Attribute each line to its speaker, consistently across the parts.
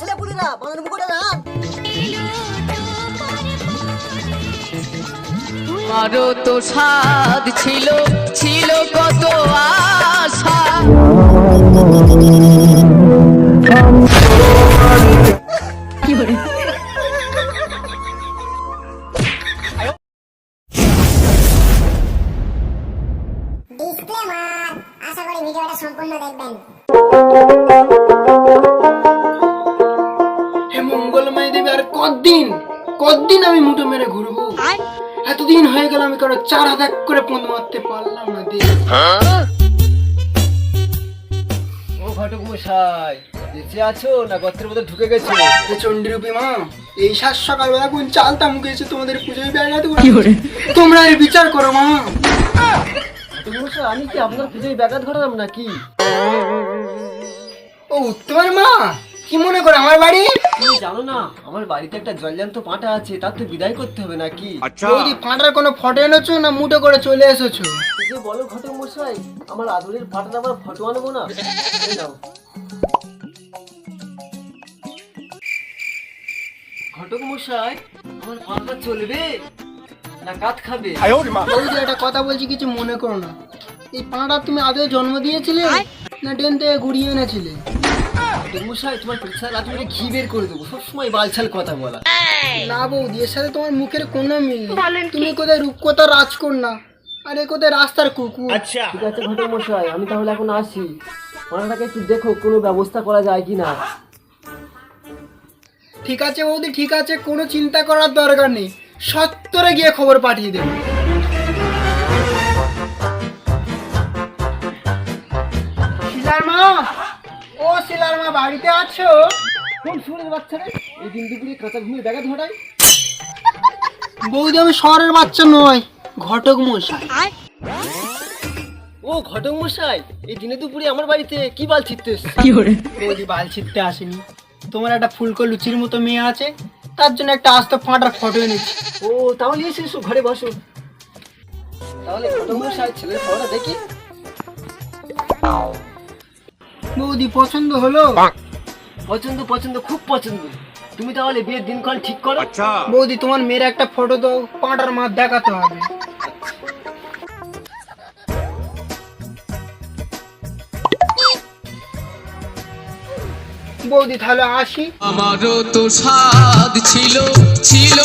Speaker 1: ছেলে পুলিরা বাংলার মুখটা রান
Speaker 2: আরও তো স্বাদ ছিল ছিল কত আশা।
Speaker 3: কতদিন কতদিন আমি মুঠো মেরে ঘুরবো? এতদিন হয়ে গেল আমি কারও চার এক করে পোঁদ মারতে পারলাম না দেবী
Speaker 4: ও ঘটক মশাই বেঁচে আছো না গত্রের মধ্যে ঢুকে গেছো?
Speaker 3: হে চণ্ডীরূপী মা এই সাত সকালবেলা কোন চালতা মুখে এসে তোমাদের পুজোয় ব্যাঘাত করে তোমরা এর বিচার করো মা।
Speaker 4: ঘটক মশাই আমি কি আপনার পুজোয় ব্যাঘাত ঘটালাম নাকি?
Speaker 3: ও তোমার মা। কি মনে করো আমার বাড়ি?
Speaker 4: তুমি জানো না আমার বাড়িতে একটা জলজান্ত পাঁঠা আছে তার তো বিদায় করতে হবে নাকি?
Speaker 3: বৌদি ফাঁটার কোনো ফটো এনেছো না মুঠো করে চলে এসেছ?
Speaker 4: যে বলো ঘটক মশাই আমার আদরের পাঁঠাটা আমার ফটো আনব না? ঘটক মশাই আমার পাঁঠা চলবে না কাত খাবে?
Speaker 3: বৌদি একটা কথা বলছি কিছু মনে করো না। এই পাঁটা তুমি আদৌ জন্ম দিয়েছিলে? না ট্রেন থেকে ঘুরিয়ে এনেছিলে?
Speaker 4: মশাই তোমার পেছাল রাত মেরে ঘি বের করে দেবো। সবসময় বালছাল কথা বলা।
Speaker 3: না বৌদি এর সাথে তোমার মুখের কোনো মিল নেই। তুমি কোথায় রূপকথা রাজকন্যা? আর কোথায় রাস্তার কুকুর?
Speaker 4: ঠিক আছে ঘটক মশাই আমি তাহলে এখন আসি। একটু দেখো কোনো ব্যবস্থা করা যায় কি না।
Speaker 3: ঠিক আছে বৌদি ঠিক আছে কোনো চিন্তা করার দরকার নেই। সত্তরে গিয়ে খবর পাঠিয়ে দেবো। শিলার মা! ও শিলার মা বাড়িতে আছো?
Speaker 4: কোন সুরের বাচ্চা রে? এই দিন দুপুরে কাঁচা ঘুমিয়ে ব্যাঘাত ঘটাই
Speaker 3: বৌদি আমি শহরের বাচ্চা নয় ঘটক মশাই।
Speaker 4: ও ঘটক মশাই এই দিনে দুপুরে আমার বাড়িতে কি বাল ছিটতে এসছে?
Speaker 3: বৌদি বাল ছিটতে আসেনি। তোমার একটা ফুলকো লুচির মতো মেয়ে আছে তার জন্য একটা আস্ত ফাটার ফটো এনেছি।
Speaker 4: ও তাহলে এসে এসো ঘরে বসো। তাহলে ঘটক মশাই ছেলের খাওয়াটা দেখি।
Speaker 3: বৌদি পছন্দ হলো?
Speaker 4: পছন্দ পছন্দ খুব পছন্দ। তুমি তাহলে বিয়ের দিনক্ষণ ঠিক করো।
Speaker 3: বৌদি তোমার মেয়ের একটা ফটো দাও পাঁটার মাছ দেখাতে হবে। বৌদি তাহলে আসি।
Speaker 2: আমারও তো স্বাদ ছিল ছিল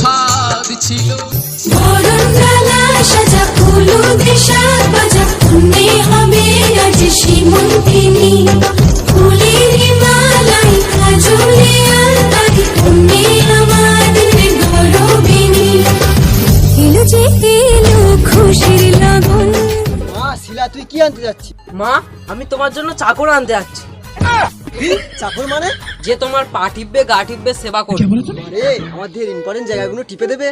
Speaker 2: স্বাদ ছিল।
Speaker 5: বরণডালা সাজা ফুলু দেশার বাজা পুণ্যে হবে আজ সীমন্তিনী ফুলের হিমালয় কাজলে আলতারি পুণ্যে আমাদের গরবিনী। এলো যে এলো খুশির লগন।
Speaker 4: মা শিলা তুই কি আনতে যাচ্ছিস?
Speaker 1: মা আমি তোমার জন্য চাকর আনতে যাচ্ছি।
Speaker 4: চাকর মানে?
Speaker 1: যে তোমার পা টিপবে গা টিপবে সেবা করবে।
Speaker 4: আরে আমাদের ইম্পর্টেন্ট জায়গাগুলো টিপে দেবে।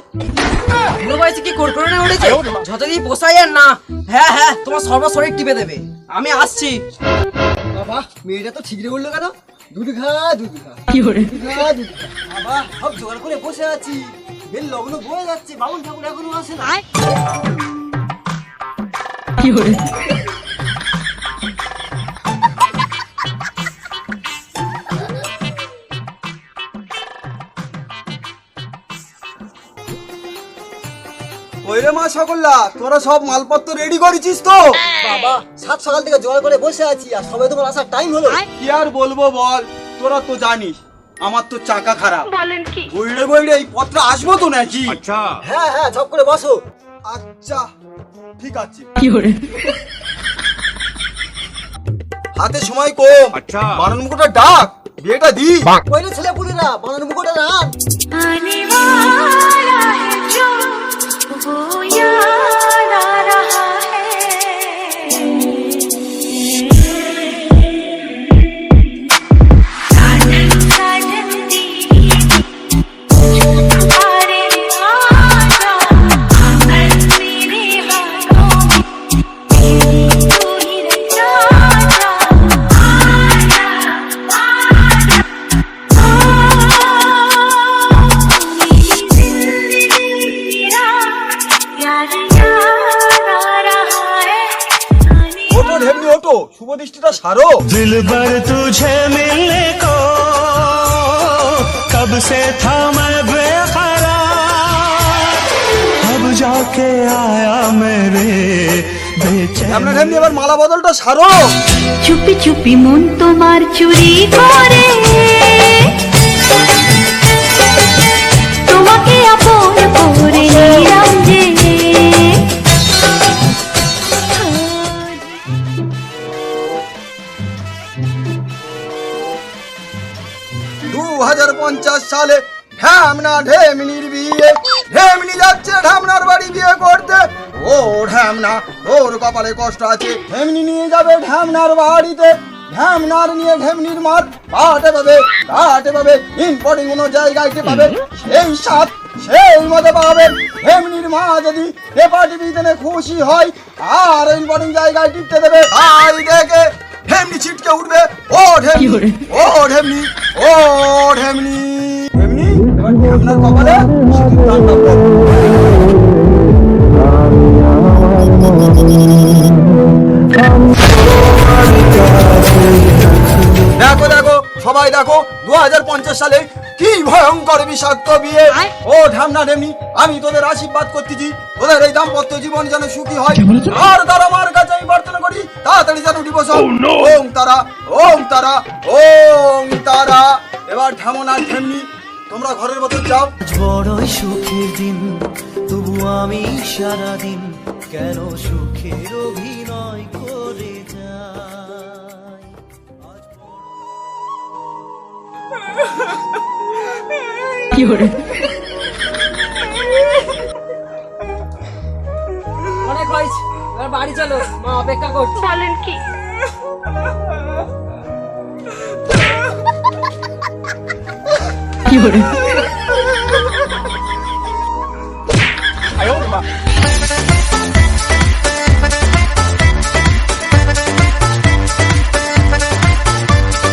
Speaker 1: বুড়ো বয়সে কি করকরনে উঠেছে যতদিন পোষাই আর না হ্যাঁ হ্যাঁ তোমার সর্বশরীর টিপে দেবে। আমি আসছি।
Speaker 4: বাবা মেয়েটা তো ঠিকরে বলল কেন? দুধ খা দুধ খা। দুধ খা দুধ খা। বাবা সব জোগাড় করে বসে আছি। বেল লগ্ন বয়ে যাচ্ছে বাবুল ঠাকুর এখনও আসে না।
Speaker 6: ওইরে মা সকল্লা তোরা সব মালপত্র রেডি করেছিস তো?
Speaker 4: বাবা সাত সকাল থেকে জোগাড় করে বসে আছি আর সবাই তোমার আসার টাইম হলো।
Speaker 6: কি আর বলব বল তোরা তো জানিস আমার তো চাকা খারাপ। বলেন কি? গইড়ে গইড়ে এই পত্র আসব তো নাকি?
Speaker 4: হ্যাঁ হ্যাঁ ঝপ করে বসো।
Speaker 6: আচ্ছা ঠিক আছে। হাতে সময় কম। আচ্ছা। বানান মুখটা ডাক বিয়েটা দি
Speaker 4: কইলে ছেলে পুলিরা বানানো মুখটা রান
Speaker 6: সারো
Speaker 7: दिल भर तुझे मिलने को कब से था मैं बेकरार अब जाके आया मेरे बेचैन
Speaker 6: ঢ্যামনা ঢ্যামনি এবার মালা বদলটা সারো
Speaker 5: চুপি চুপি মন তোমার চুরি করে তোমাকে আপন করে নিলাম যে
Speaker 6: সালে ঢ্যামনা ঢেমনির বিয়ে ঢেমনি যাচ্ছে ঢ্যামনার বাড়ি বিয়ে করতে। ও ঢ্যামনা তোর কপালে কষ্ট আছে ঢেমনি নিয়ে যাবে ঢ্যামনার বাড়িতে। ঢ্যামনার নিয়ে ঢেমনির মার পাটে পাবে পাবে ইম্পর্টিং কোনো জায়গায় পাবে সেই সেই পাবেন ঢেমনির মা যদি পেপার টিভিতে খুশি হয় আর ইম্পর্টিং জায়গায় টিপতে দেবে তাই দেখে ঢেমনি ছিটকে উঠবে। ও ঢেমনি ও ঢেমনি ও ঢেমনি। কপালে। দেখো দেখো সবাই দেখো দু সালে কি ভয়ঙ্কর বিষাক্ত বিয়ে। ও ঢামনা ঢেমনি আমি তোদের আশীর্বাদ করতেছি। তোদের এই দাম্পত্য জীবন যেন সুখী হয়। আর তারা আমার কাছে আমি প্রার্থনা করি তাড়াতাড়ি যেন ডিভোর্স ওম তারা ওম তারা ওম তারা। এবার ঢামনা ঢেমনি তোমরা ঘরের মতো যাও।
Speaker 7: বড়ই সুখের দিন তবু আমি সারাদিন কেন সুখের অভিনয় করে যাই?
Speaker 1: অনেক হয়েছে এবার বাড়ি চলো মা অপেক্ষা করছে।
Speaker 5: বলেন কি?
Speaker 1: কি